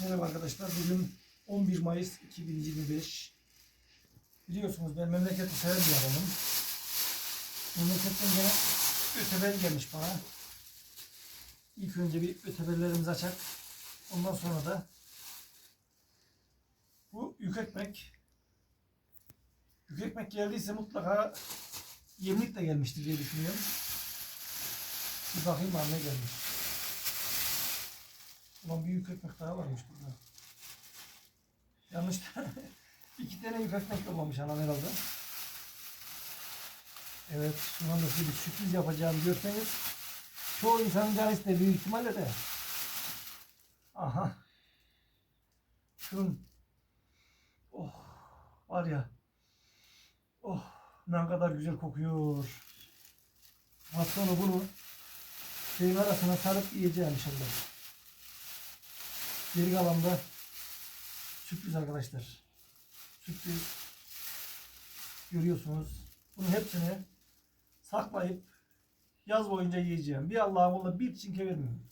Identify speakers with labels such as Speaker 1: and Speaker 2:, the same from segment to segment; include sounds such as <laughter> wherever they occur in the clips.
Speaker 1: Merhaba arkadaşlar. Bugün 11 Mayıs 2025. Biliyorsunuz ben memleketi seven bir adamım. Memleketten gene öteber gelmiş bana. İlk önce bir öteberlerimizi açak. Ondan sonra da bu yük ekmek. Yük ekmek geldiyse mutlaka yemlik de gelmiştir diye düşünüyorum. Bir bakayım abi ne gelmiş. Ulan bir yük ekmek daha varmış burada. Yanlış <laughs> iki tane yük ekmek yollamış anam herhalde. Evet, şu anda size bir sürpriz yapacağım görseniz. Çoğu insanın canı ister büyük ihtimalle de. Aha. Şunun. Oh. Var ya. Oh. Ne kadar güzel kokuyor. Sonra bunu şeyin arasına sarıp yiyeceğim inşallah. Geri kalan da sürpriz arkadaşlar. Sürpriz. Görüyorsunuz. Bunun hepsini saklayıp yaz boyunca yiyeceğim. Bir Allah'ım onunla bir çinke vermiyorum.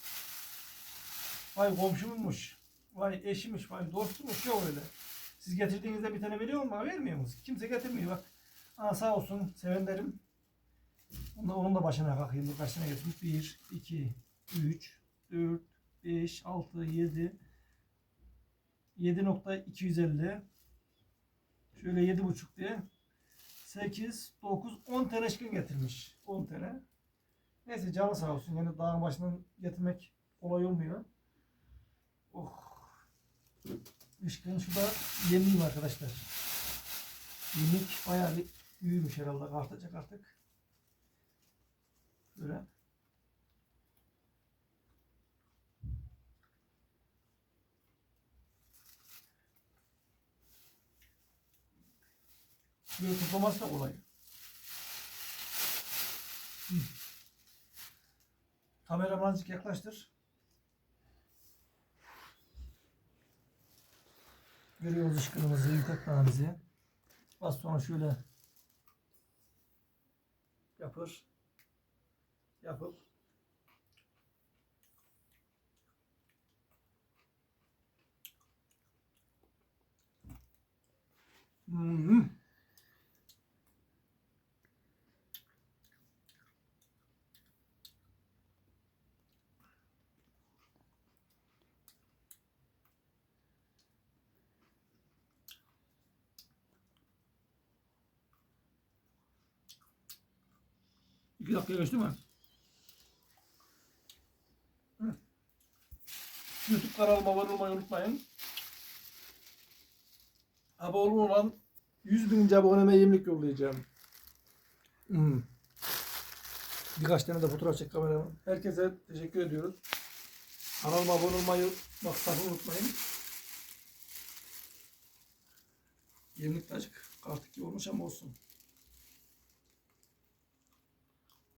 Speaker 1: Vay komşummuş. Vay eşimiş. Vay dostumuş. Yok öyle. Siz getirdiğinizde bir tane veriyor mu? Vermiyor musunuz? Kimse getirmiyor. Bak. Aa, sağ olsun. Sevenlerim. Onda, onun da başına kalkayım. Kaç tane getirmiş? 1, 2, 3, 4, 5, 6, 7, 7.250 şöyle 7.5 diye 8, 9, 10 tane ışkın getirmiş. 10 tane. Neyse canı sağ olsun. Yani dağın başından getirmek kolay olmuyor. Oh. Işkın şu da yemliyim arkadaşlar. Yemlik bayağı bir büyümüş herhalde. Artacak artık. Böyle. Böyle toplaması da kolay. Hı. Kameraman azıcık yaklaştır. Görüyoruz ışkınımızı, yüksekliğimizi. Az sonra şöyle yapır. Yapıp Hmm. İki dakika geçti mi? Hı. YouTube kanalıma abone olmayı unutmayın. Abone olan 100 bin aboneme yemlik yollayacağım. Hmm. Birkaç tane de fotoğraf çek kameraman. Herkese teşekkür ediyoruz. Kanalıma abone olmayı bak sakın unutmayın. Yemlik de açık. Artık olmuş ama olsun.